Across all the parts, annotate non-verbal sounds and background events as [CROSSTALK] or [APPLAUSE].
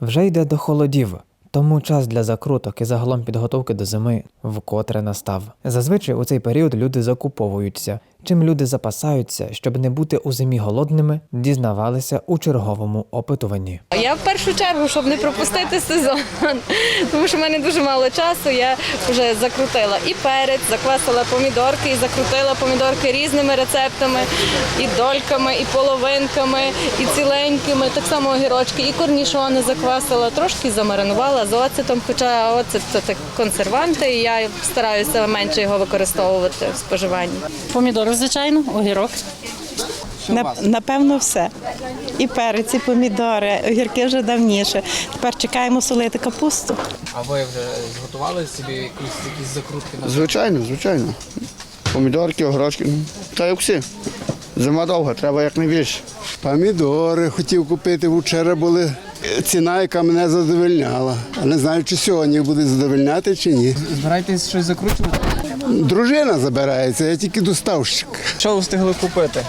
Вже йде до холодів, тому час для закруток і загалом підготовки до зими вкотре настав. Зазвичай у цей період люди закуповуються. Чим люди запасаються, щоб не бути у зимі голодними, дізнавалися у черговому опитуванні. Я в першу чергу, щоб не пропустити сезон, тому що в мене дуже мало часу. Я вже закрутила і перець, заквасила помідорки, і закрутила помідорки різними рецептами, і дольками, і половинками, і ціленькими. Так само огірочки, і корнішони заквасила, трошки замаринувала з оцетом. Хоча оцет це так консерванти, і я стараюся менше його використовувати в споживанні. Помідори, звичайно, огірок. Напевно, все. І перець, і помідори, огірки вже давніше. Тепер чекаємо солити капусту. А ви вже зготували собі якісь, якісь закрутки на Звичайно, звичайно. Помідорки, огірочки. ну, Та як всі. Зима довга, треба якнайбільше. Помідори хотів купити, вчора були ціна, яка мене задовольняла. А не знаю, чи сьогодні буде задовольняти чи ні. збираєтесь щось закручувати? Дружина забирається, я тільки доставщик. Що ви встигли купити?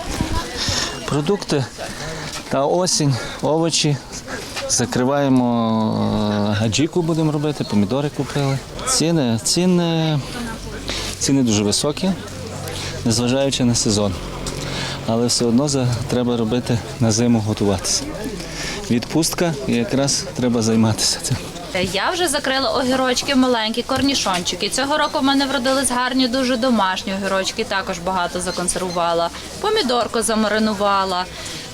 продукти та осінь, овочі. Закриваємо е, аджіку будемо робити, помідори купили. Ціни, ціни, ціни дуже високі, незважаючи на сезон. Але все одно за- треба робити на зиму готуватися. Відпустка і якраз треба займатися цим. Я вже закрила огірочки маленькі, корнішончики. Цього року в мене вродились гарні, дуже домашні огірочки, також багато законсервувала. Помідорку замаринувала.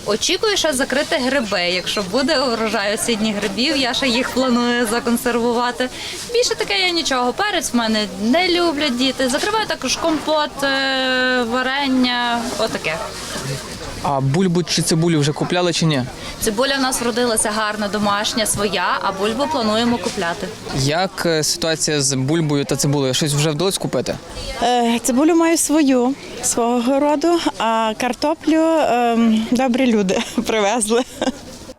Очікую ще закрити гриби. Якщо буде урожай осінніх грибів, я ще їх планую законсервувати. Більше таке я нічого. Перець в мене не люблять діти. Закриваю також компот, е, варення, отаке. А бульбу чи цибулю вже купляли чи ні? Цибуля в нас вродилася гарна, домашня, своя, а бульбу плануємо купляти. Як е, ситуація з бульбою та цибулею? Щось вже вдалося купити? Е, Цибулю маю свою, свого городу, а картоплю ем, добрі люди [LAUGHS] привезли.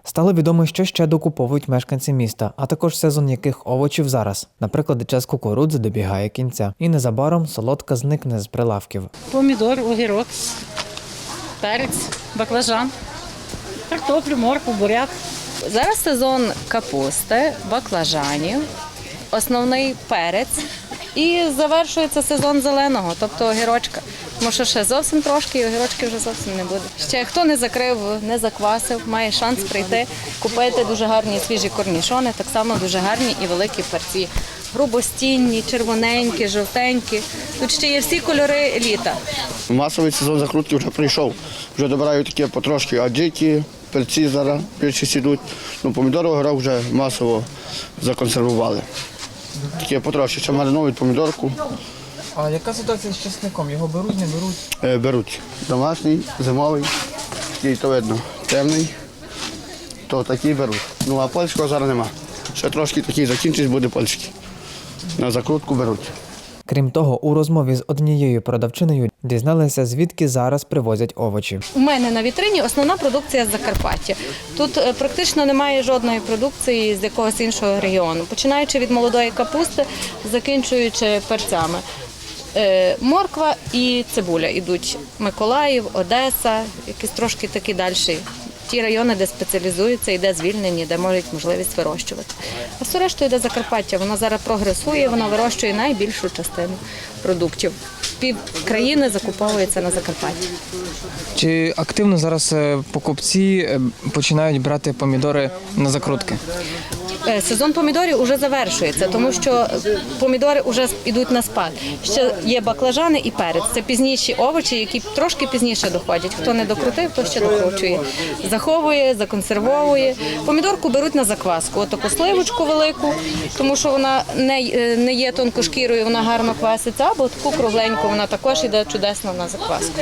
Стало відомо, що ще докуповують мешканці міста, а також сезон яких овочів зараз. Наприклад, час кукурудзи добігає кінця, і незабаром солодка зникне з прилавків. Помідор, огірок, перець, баклажан, картоплю, моркву, буряк. Зараз сезон капусти, баклажанів, основний перець і завершується сезон зеленого, тобто огірочка. Тому що ще зовсім трошки і огірочки вже зовсім не буде. Ще хто не закрив, не заквасив, має шанс прийти, купити дуже гарні свіжі корнішони, так само дуже гарні і великі перці. Грубостінні, червоненькі, жовтенькі. Тут ще є всі кольори літа. Масовий сезон закрутки вже прийшов. Вже добирають такі потрошки аджики, перці зараз більшість ідуть. Ну, помідори огірок вже масово законсервували. Такі потрошки, ще маринують помідорку, А яка ситуація з чесником? Його беруть, не беруть? е, беруть. Домашній, зимовий, такий то видно, темний, то такий беруть. Ну а польського зараз нема. Ще трошки такий закінчить, буде польський. На закрутку беруть. Крім того, у розмові з однією продавчиною дізналися, звідки зараз привозять овочі. У мене на вітрині основна продукція з Закарпаття. Тут е, практично немає жодної продукції з якогось іншого регіону, починаючи від молодої капусти, закінчуючи перцями. Е, Морква і цибуля йдуть Миколаїв, Одеса, якісь трошки такі далі. Ті райони, де спеціалізуються і де звільнені, де можуть можливість вирощувати. А все решту йде Закарпаття. Вона зараз прогресує, вона вирощує найбільшу частину продуктів. Пів країни закуповується на Закарпатті. Чи активно зараз е, покупці е, починають брати помідори на закрутки? Е, Сезон помідорів вже завершується, тому що помідори вже йдуть на спад. Ще є баклажани і перець. Це пізніші овочі, які трошки пізніше доходять. Хто не докрутив, то ще докручує. Заховує, законсервовує. Помідорку беруть на закваску. Отаку сливочку велику, тому що вона не, не є тонкошкірою, вона гарно кваситься, або таку кругленьку, вона також йде чудесно на закваску.